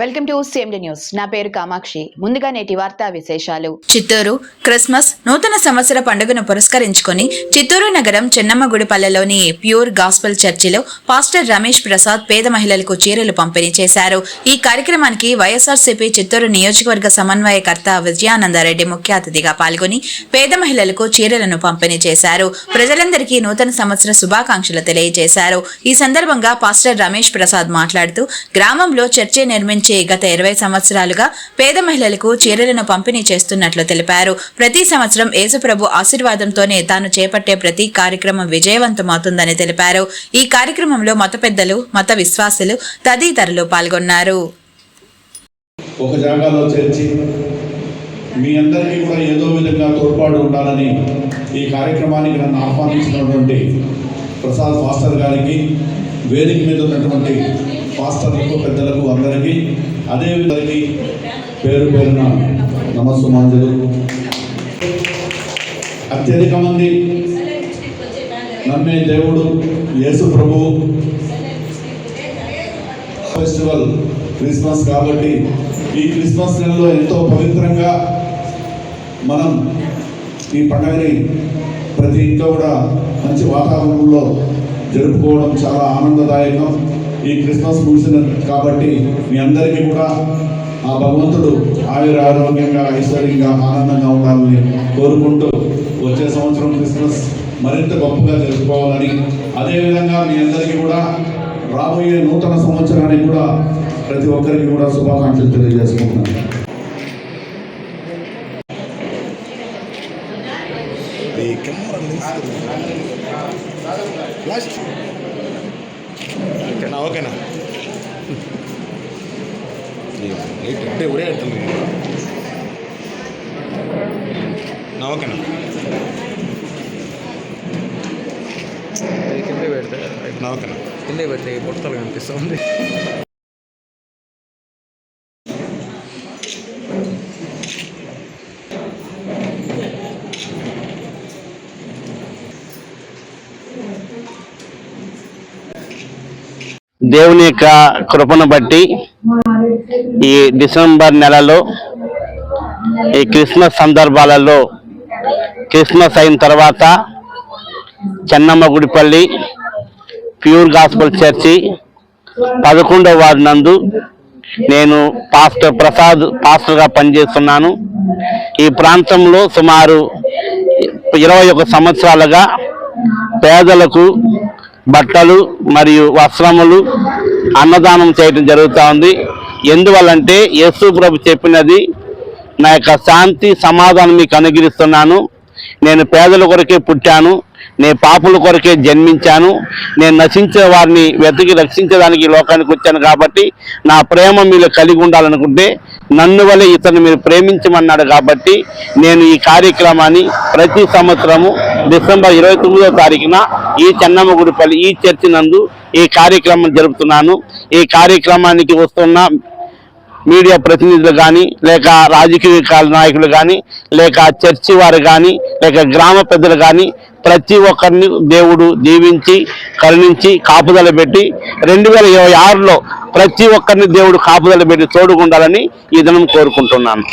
Welcome to CMD news నా పేరు కామాక్షి. ముందుగా నేటి వార్తా విశేషాలు. చిత్తూరు క్రిస్మస్ నూతన సంవత్సర పండుగను పురస్కరించుకొని చిత్తూరు నగరం చెన్నమ్మగుడిపల్లెలోని ప్యూర్ గాస్పల్ చర్చిలో పాస్టర్ రమేష్ ప్రసాద్ పేద మహిళలకు చీరలు పంపిణీ చేశారు. ఈ కార్యక్రమానికి వైఎస్ఆర్సీపీ చిత్తూరు నియోజకవర్గ సమన్వయకర్త విజయానందారెడ్డి ముఖ్య అతిథిగా పాల్గొని పేద మహిళలకు చీరలను పంపిణీ చేశారు. ప్రజలందరికీ నూతన సంవత్సర శుభాకాంక్షలు తెలియజేశారు. ఈ సందర్భంగా పాస్టర్ రమేష్ ప్రసాద్ మాట్లాడుతూ గ్రామంలో చర్చి నిర్మించి నుంచి గత ఇరవై సంవత్సరాలుగా పేద మహిళలకు చీరలను పంపిణీ చేస్తున్నట్లు తెలిపారు. ప్రతి సంవత్సరం యేసుప్రభు ఆశీర్వాదంతోనే తాను చేపట్టే ప్రతి కార్యక్రమం విజయవంతమవుతుందని తెలిపారు. ఈ కార్యక్రమంలో మత పెద్దలు మత విశ్వాసులు తదితరులు పాల్గొన్నారు. ఒక జాగాలో చేర్చి మీ అందరికీ కూడా ఏదో విధంగా తోడ్పాటు ఉండాలని ఈ కార్యక్రమానికి నన్ను ఆహ్వానించినటువంటి ప్రసాద్ ఫాస్టర్ గారికి వేదిక మీద ఉన్నటువంటి ఫాస్టర్లకు పెద్దలకు అందరికీ అదే విధంగా పేరు పేరున నమస్సుమాంజలు. అత్యధిక మంది నమ్మే దేవుడు యేసు ప్రభువు ఫెస్టివల్ క్రిస్మస్ కాబట్టి ఈ క్రిస్మస్ నెలలో ఎంతో పవిత్రంగా మనం ఈ పండుగని ప్రతి ఇంట్లో కూడా మంచి వాతావరణంలో జరుపుకోవడం చాలా ఆనందదాయకం. ఈ క్రిస్మస్ ముగిసిన కాబట్టి మీ అందరికీ కూడా ఆ భగవంతుడు ఆయుర ఆరోగ్యంగా ఐశ్వర్యంగా ఆనందంగా ఉండాలని కోరుకుంటూ వచ్చే సంవత్సరం క్రిస్మస్ మరింత గొప్పగా జరుపుకోవాలని అదేవిధంగా మీ అందరికీ కూడా రాబోయే నూతన సంవత్సరానికి కూడా ప్రతి ఒక్కరికి కూడా శుభాకాంక్షలు తెలియజేసుకుంటున్నాను. ఓకేనా ఓకేనా లైట్ అంటే ఒరే వెళ్తుంది నా ఓకేనా కింద పెడితే నా ఓకేనా కింద పెడితే ఈ బుట్టలు కనిపిస్తుంది దేవుని యొక్క కృపను బట్టి ఈ డిసెంబర్ నెలలో ఈ క్రిస్మస్ సందర్భాలలో క్రిస్మస్ అయిన తర్వాత Chennamma Gudipalli pure gospel church పదకొండవ వార్డు నందు నేను పాస్టర్ ప్రసాద్ పాస్టర్గా పనిచేస్తున్నాను. ఈ ప్రాంతంలో సుమారు ఇరవై ఒక సంవత్సరాలుగా పేదలకు బట్టలు మరియు వస్త్రములు అన్నదానం చేయడం జరుగుతూ ఉంది. ఎందువల్లంటే యేసు ప్రభు చెప్పినది నా యొక్క శాంతి సమాధానం మీకు అనుగ్రహిస్తున్నాను. నేను పేదల కొరకే పుట్టాను. నేను పాపుల కొరకే జన్మించాను. నేను నశించే వారిని వెతికి రక్షించడానికి లోకానికి వచ్చాను కాబట్టి నా ప్రేమ మీలో కలిగి ఉండాలనుకుంటే నన్ను వల్ల ఇతను మీరు ప్రేమించమన్నాడు కాబట్టి నేను ఈ కార్యక్రమాన్ని ప్రతి సంవత్సరము డిసెంబర్ ఇరవై తొమ్మిదో తారీఖున ఈ చెన్నమ్మ గుడిపల్లి ఈ చర్చి నందు ఈ కార్యక్రమం జరుపుతున్నాను. ఈ కార్యక్రమానికి వస్తున్న మీడియా ప్రతినిధులు కానీ లేక రాజకీయ నాయకులు కానీ లేక చర్చి వారు కానీ లేక గ్రామ పెద్దలు కానీ ప్రతి ఒక్కరిని దేవుడు దీవించి కరుణించి కాపుదల పెట్టి రెండు వేల ఇరవై ఆరులో ప్రతి ఒక్కరిని దేవుడు కాపుదల పెట్టి తోడుకుండాలని ఈ దినం కోరుకుంటున్నాను.